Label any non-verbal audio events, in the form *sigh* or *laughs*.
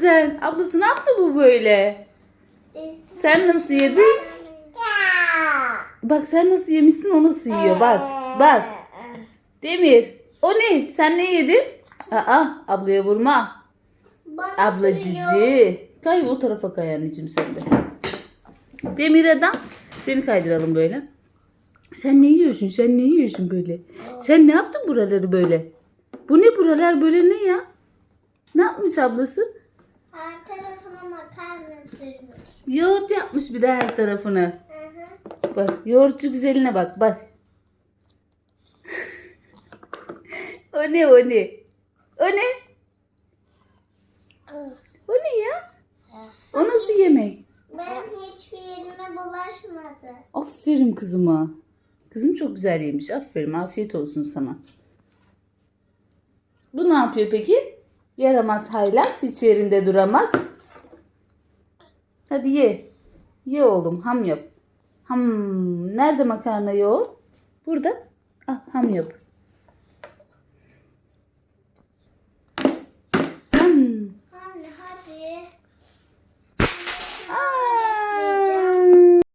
sen? Ablası ne yaptı bu böyle? Sen nasıl yedin? Bak sen nasıl yemişsin o nasıl yiyor bak. Bak. Demir. O ne? Sen ne yedin? Aa ablaya vurma. Bana Abla sürüyor. cici. Kay o tarafa kay anneciğim sen de. Demir adam. Seni kaydıralım böyle. Sen ne yiyorsun? Sen ne yiyorsun böyle? Sen ne yaptın buraları böyle? Bu ne buralar böyle ne ya? Ne yapmış ablası? Makarna sürmüş. Yoğurt yapmış bir de her tarafına. Hı hı. Bak yoğurtçu güzeline bak bak. *laughs* o ne o ne? O ne? O ne ya? O nasıl yemek? Ben hiçbir yerime bulaşmadı. Aferin kızıma. Kızım çok güzel yemiş. Aferin. Afiyet olsun sana. Bu ne yapıyor peki? Yaramaz haylaz. Hiç yerinde duramaz. Hadi ye. Ye oğlum. Ham yap. Ham. Nerede makarna yoğurt? Burada. Ah ham yap.